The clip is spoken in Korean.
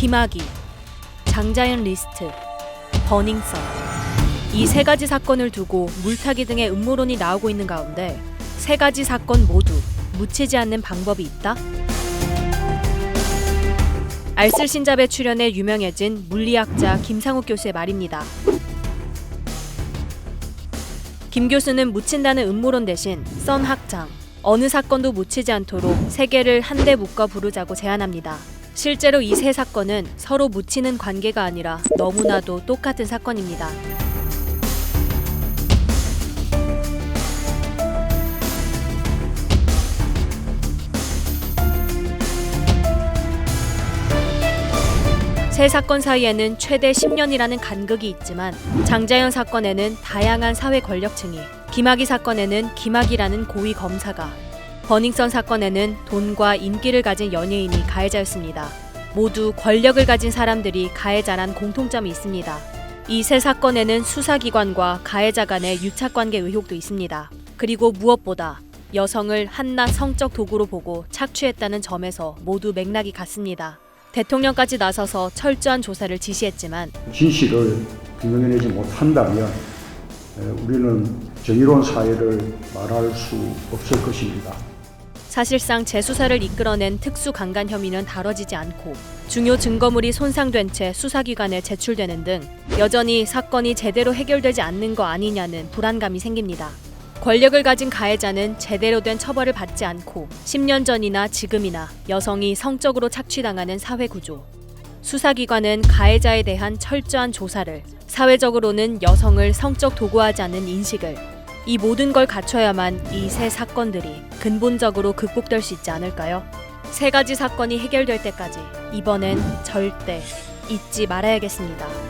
김학의, 장자연 리스트, 버닝썬 이 세 가지 사건을 두고 물타기 등의 음모론이 나오고 있는 가운데 세 가지 사건 모두 묻히지 않는 방법이 있다? 알쓸신잡에 출연해 유명해진 물리학자 김상욱 교수의 말입니다. 김 교수는 묻힌다는 음모론 대신 썬 학장, 어느 사건도 묻히지 않도록 세 개를 한데 묶어 부르자고 제안합니다. 실제로 이 세 사건은 서로 묻히는 관계가 아니라 너무나도 똑같은 사건입니다. 세 사건 사이에는 최대 10년이라는 간극이 있지만 장자연 사건에는 다양한 사회 권력층이, 김학의 사건에는 김학이라는 고위 검사가, 버닝썬 사건에는 돈과 인기를 가진 연예인이 가해자였습니다. 모두 권력을 가진 사람들이 가해자란 공통점이 있습니다. 이 세 사건에는 수사기관과 가해자 간의 유착관계 의혹도 있습니다. 그리고 무엇보다 여성을 한낱 성적 도구로 보고 착취했다는 점에서 모두 맥락이 같습니다. 대통령까지 나서서 철저한 조사를 지시했지만 진실을 규명해내지 못한다면 에, 우리는 정의로운 사회를 말할 수 없을 것입니다. 사실상 재수사를 이끌어낸 특수 강간 혐의는 다뤄지지 않고 중요 증거물이 손상된 채 수사기관에 제출되는 등 여전히 사건이 제대로 해결되지 않는 거 아니냐는 불안감이 생깁니다. 권력을 가진 가해자는 제대로 된 처벌을 받지 않고 10년 전이나 지금이나 여성이 성적으로 착취당하는 사회 구조. 수사기관은 가해자에 대한 철저한 조사를, 사회적으로는 여성을 성적 도구하지 않는 인식을, 이 모든 걸 갖춰야만 이 세 사건들이 근본적으로 극복될 수 있지 않을까요? 세 가지 사건이 해결될 때까지 이번엔 절대 잊지 말아야겠습니다.